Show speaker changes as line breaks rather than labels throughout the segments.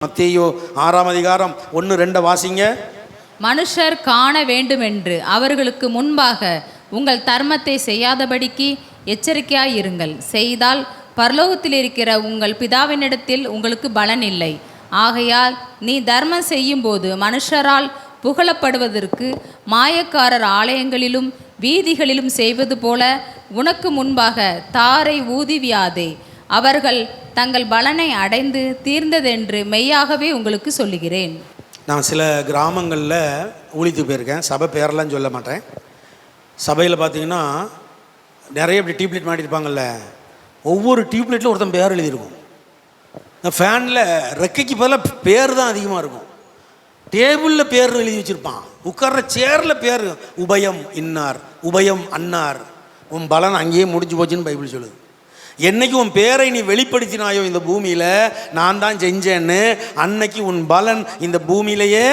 மத்தியோ ஆறாம் அதிகாரம் ஒன்று ரெண்டை வாசிங்க.
மனுஷர் காண வேண்டுமென்று அவர்களுக்கு முன்பாக உங்கள் தர்மத்தை செய்யாதபடிக்கு எச்சரிக்கையாயிருங்கள் செய்தால் பரலோகத்தில் இருக்கிற உங்கள் பிதாவினிடத்தில் உங்களுக்கு பலன் இல்லை ஆகையால் நீ தர்மம் செய்யும்போது மனுஷரால் புகழப்படுவதற்கு மாயக்காரர் ஆலயங்களிலும் வீதிகளிலும் செய்வது போல உனக்கு முன்பாக தாரை ஊதிவியாதே அவர்கள் தங்கள் பலனை அடைந்து தீர்ந்ததென்று மெய்யாகவே உங்களுக்கு சொல்லுகிறேன்.
நான் சில கிராமங்களில் ஊழித்து போயிருக்கேன். சபை பேரெல்லாம் சொல்ல மாட்டேன். சபையில் பார்த்தீங்கன்னா நிறைய இப்படி டியூப்லைட் மாட்டியிருப்பாங்கல்ல ஒவ்வொரு டியூப்லைட்டில் ஒருத்தன் பேர் எழுதியிருக்கும். இந்த ஃபேனில் ரெக்கைக்கு பதிலாக பேர் தான் அதிகமாக இருக்கும். டேபிளில் பேர் எழுதி வச்சுருப்பான். உட்கார்ற சேரில் பேர் உபயம் இன்னார் உபயம் அன்னார். உன் பலன் அங்கேயே முடிஞ்சு போச்சுன்னு பைபிள் சொல்லுது. என்னைக்கு உன் பேரை நீ வெளிப்படுத்தினாயோ இந்த பூமியில் நான் தான் செஞ்சேன்னு அன்னைக்கு உன் பலன் இந்த பூமியிலேயே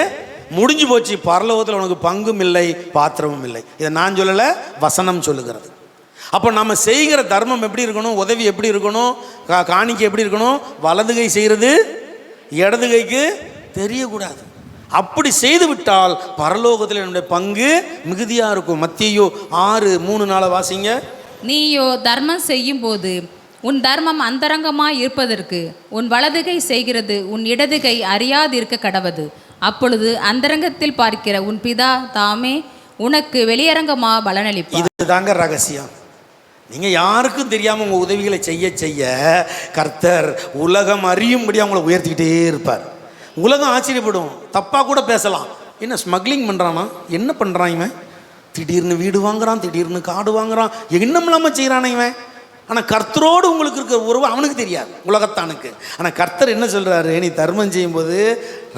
முடிஞ்சு போச்சு. பரலோகத்தில் உனக்கு பங்கும் இல்லை பாத்திரமும் இல்லை. இதை நான் சொல்லலை வசனம் சொல்லுகிறது. அப்போ நம்ம செய்கிற தர்மம் எப்படி இருக்கணும்? உதவி எப்படி இருக்கணும்? கா காணிக்கை எப்படி இருக்கணும்? வலது கை செய்கிறது இடது கைக்கு தெரியக்கூடாது. அப்படி செய்து விட்டால் பரலோகத்தில் என்னுடைய பங்கு மிகுதியாக இருக்கும். மத்தியோ ஆறு மூணு நாளை வாசிங்க.
நீயோ தர்மம் செய்யும் போது உன் தர்மம் அந்தரங்கமாய் இருப்பதற்கு உன் வலதுகை செய்கிறது உன் இடதுகை அறியாதிருக்க கடவது. அப்பொழுது அந்தரங்கத்தில் பார்க்கிற உன் பிதா தாமே உனக்கு வெளியரங்கமா பலனளிப்பார்.
இதுதாங்க ரகசியம். நீங்கள் யாருக்கும் தெரியாமல் உங்கள் உதவிகளை செய்ய செய்ய கர்த்தர் உலகம் அறியும்படி அவங்கள உயர்த்திக்கிட்டே இருப்பார். உலகம் ஆச்சரியப்படும். தப்பாக கூட பேசலாம். என்ன ஸ்மக்லிங் பண்ணுறானா என்ன பண்ணுறான் இவன்? திடீர்னு வீடு வாங்குறான் திடீர்னு காடு வாங்குறான். என்னம் இல்லாமல் செய்கிறானே இவன்? ஆனால் கர்த்தரோடு உங்களுக்கு இருக்கிற உறவு அவனுக்கு தெரியாது உலகத்தானுக்கு. ஆனால் கர்த்தர் என்ன சொல்கிறாரு நீ தர்மம் செய்யும்போது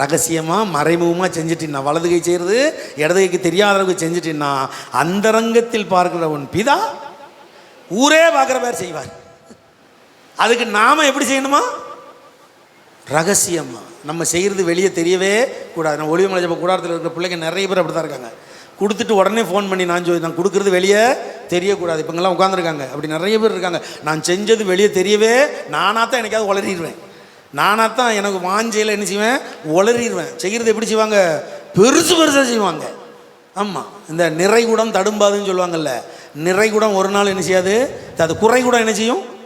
ரகசியமாக மறைமுகமாக செஞ்சிட்டின்னா வலது கை செய்கிறது இடது கைக்கு தெரியாத அளவுக்கு செஞ்சுட்டின்னா அந்தரங்கத்தில் பார்க்கிற உன் பிதா ஊரே பார்க்குற பேர் செய்வார். அதுக்கு நாம் எப்படி செய்யணுமா? ரகசியமாக நம்ம செய்கிறது வெளியே தெரியவே கூடாது. நம்ம ஒளிவு ஜப கூடாரத்தில் இருக்கிற பிள்ளைங்க நிறைய பேர் அப்படி தான் இருக்காங்க. கொடுத்துட்டு உடனே ஃபோன் பண்ணி நான் சொல்லி நான் கொடுக்குறது வெளியே தெரியக்கூடாது. இப்போங்கெல்லாம் உட்காந்துருக்காங்க அப்படி நிறைய பேர் இருக்காங்க. நான் செஞ்சது வெளியே தெரியவே நானாக தான் எனக்காவது உளறிடுவேன். நானாக தான் எனக்கு வாஞ்சையில் என்ன செய்வேன்? உளறிடுவேன். செய்கிறது எப்படி செய்வாங்க? பெருசு பெருசாக செய்வாங்க. ஆமாம் இந்த நிறைகுடம் தடும்பாதுன்னு சொல்லுவாங்கல்ல. நிறைகுடம் ஒரு நாள் என்ன செய்யாது? அது குறைகுடம் என்ன செய்யும்?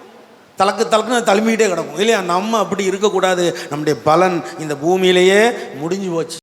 தலக்கு தலக்குன்னு தழுமிக்கிட்டே கிடக்கும். இல்லையா? நம்ம அப்படி இருக்கக்கூடாது. நம்முடைய பலன் இந்த பூமியிலேயே முடிஞ்சு போச்சு.